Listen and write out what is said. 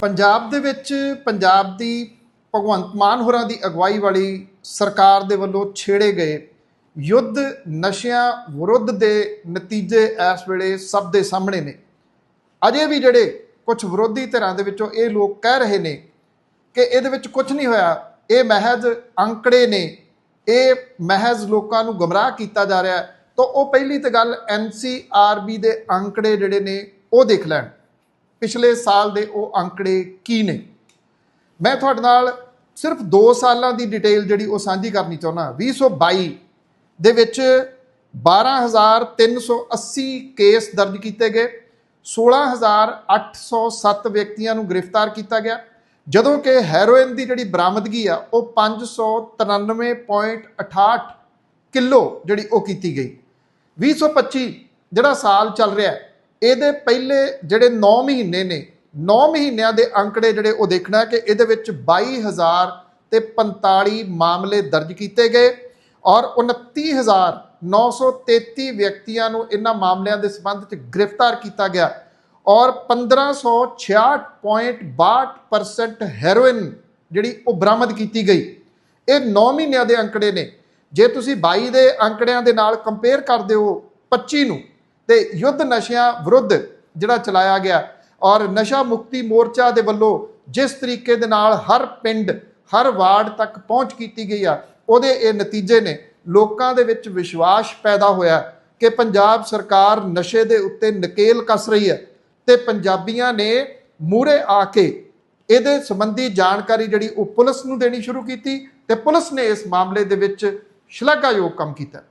ਪੰਜਾਬ ਦੇ ਵਿੱਚ ਪੰਜਾਬ ਦੀ ਭਗਵੰਤ ਮਾਨ ਹੋਰਾਂ ਦੀ ਅਗਵਾਈ ਵਾਲੀ ਸਰਕਾਰ ਦੇ ਵੱਲੋਂ ਛੇੜੇ ਗਏ ਯੁੱਧ ਨਸ਼ਿਆਂ ਵਿਰੁੱਧ ਦੇ ਨਤੀਜੇ ਇਸ ਵੇਲੇ ਸਭ ਦੇ ਸਾਹਮਣੇ ਨੇ। ਅਜੇ ਵੀ ਜਿਹੜੇ ਕੁਝ ਵਿਰੋਧੀ ਧਿਰਾਂ ਦੇ ਵਿੱਚੋਂ ਇਹ ਲੋਕ ਕਹਿ ਰਹੇ ਨੇ ਕਿ ਇਹਦੇ ਵਿੱਚ ਕੁਝ ਨਹੀਂ ਹੋਇਆ, ਇਹ ਮਹਿਜ਼ ਅੰਕੜੇ ਨੇ, ਇਹ ਮਹਿਜ਼ ਲੋਕਾਂ ਨੂੰ ਗਮਰਾਹ ਕੀਤਾ ਜਾ ਰਿਹਾ ਤਾਂ ਉਹ ਪਹਿਲੀ ਤਾਂ ਗੱਲ ਐਨਸੀਆਰਬੀ ਦੇ ਅੰਕੜੇ ਜਿਹੜੇ ਨੇ ਉਹ ਦੇਖ ਲੈਣ। ਪਿਛਲੇ ਸਾਲ ਦੇ ਉਹ ਅੰਕੜੇ ਕੀ ਨੇ? ਮੈਂ ਤੁਹਾਡੇ ਨਾਲ ਸਿਰਫ 2 ਸਾਲਾਂ ਦੀ ਡਿਟੇਲ ਜਿਹੜੀ ਉਹ ਸਾਂਝੀ ਕਰਨੀ ਚਾਹੁੰਦਾ 2022 ਦੇ ਵਿੱਚ 12380 ਕੇਸ ਦਰਜ ਕੀਤੇ ਗਏ। 16807 ਵਿਅਕਤੀਆਂ ਨੂੰ ਗ੍ਰਿਫਤਾਰ ਕੀਤਾ ਗਿਆ। ਜਦੋਂ ਕਿ ਹੈਰੋਇਨ ਦੀ ਜਿਹੜੀ ਬਰਾਮਦਗੀ ਆ ਉਹ 593.68 ਕਿਲੋ ਜਿਹੜੀ ਉਹ ਕੀਤੀ ਗਈ। 2025 ਜਿਹੜਾ ਸਾਲ ਚੱਲ ਰਿਹਾ ਹੈ, ਇਹਦੇ ਪਹਿਲੇ ਜਿਹੜੇ 9 ਮਹੀਨੇ ਨੇ 9 ਮਹੀਨਿਆਂ ਦੇ ਅੰਕੜੇ ਜਿਹੜੇ ਉਹ ਦੇਖਣਾ ਹੈ ਕਿ ਇਹਦੇ ਵਿੱਚ 22000 ਤੇ 45 ਮਾਮਲੇ ਦਰਜ ਕੀਤੇ ਗਏ ਔਰ 29933 ਵਿਅਕਤੀਆਂ ਨੂੰ ਇਹਨਾਂ ਮਾਮਲਿਆਂ ਦੇ ਸੰਬੰਧ ਵਿੱਚ ਗ੍ਰਿਫਤਾਰ ਕੀਤਾ ਗਿਆ ਔਰ 1566.62% ਹੈਰੋਇਨ ਜਿਹੜੀ ਉਹ ਬਰਾਮਦ ਕੀਤੀ ਗਈ। ਇਹ 9 ਮਹੀਨਿਆਂ ਦੇ ਅੰਕੜੇ ਨੇ। ਜੇ ਤੁਸੀਂ 22 ਦੇ ਅੰਕੜਿਆਂ ਦੇ ਨਾਲ ਕੰਪੇਅਰ ਕਰਦੇ ਹੋ 25 ਨੂੰ ਤੇ ਯੁੱਧ ਨਸ਼ਿਆਂ ਵਿਰੁੱਧ ਜਿਹੜਾ ਚਲਾਇਆ ਗਿਆ ਔਰ ਨਸ਼ਾ ਮੁਕਤੀ ਮੋਰਚਾ ਦੇ ਵੱਲੋਂ ਜਿਸ ਤਰੀਕੇ ਦੇ ਨਾਲ ਹਰ ਪਿੰਡ, ਹਰ ਵਾਰਡ ਤੱਕ ਪਹੁੰਚ ਕੀਤੀ ਗਈ ਆ, ਉਹਦੇ ਇਹ ਨਤੀਜੇ ਨੇ ਲੋਕਾਂ ਦੇ ਵਿੱਚ ਵਿਸ਼ਵਾਸ ਪੈਦਾ ਹੋਇਆ ਕਿ ਪੰਜਾਬ ਸਰਕਾਰ ਨਸ਼ੇ ਦੇ ਉੱਤੇ ਨਕੇਲ ਕੱਸ ਰਹੀ ਹੈ ਤੇ ਪੰਜਾਬੀਆਂ ਨੇ ਮੂਰੇ ਆ ਕੇ ਇਹਦੇ ਸੰਬੰਧੀ ਜਾਣਕਾਰੀ ਜਿਹੜੀ ਉਹ ਪੁਲਿਸ ਨੂੰ ਦੇਣੀ ਸ਼ੁਰੂ ਕੀਤੀ ਤੇ ਪੁਲਿਸ ਨੇ ਇਸ ਮਾਮਲੇ ਦੇ ਵਿੱਚ ਸ਼ਲਾਘਾਯੋਗ ਕੰਮ ਕੀਤਾ।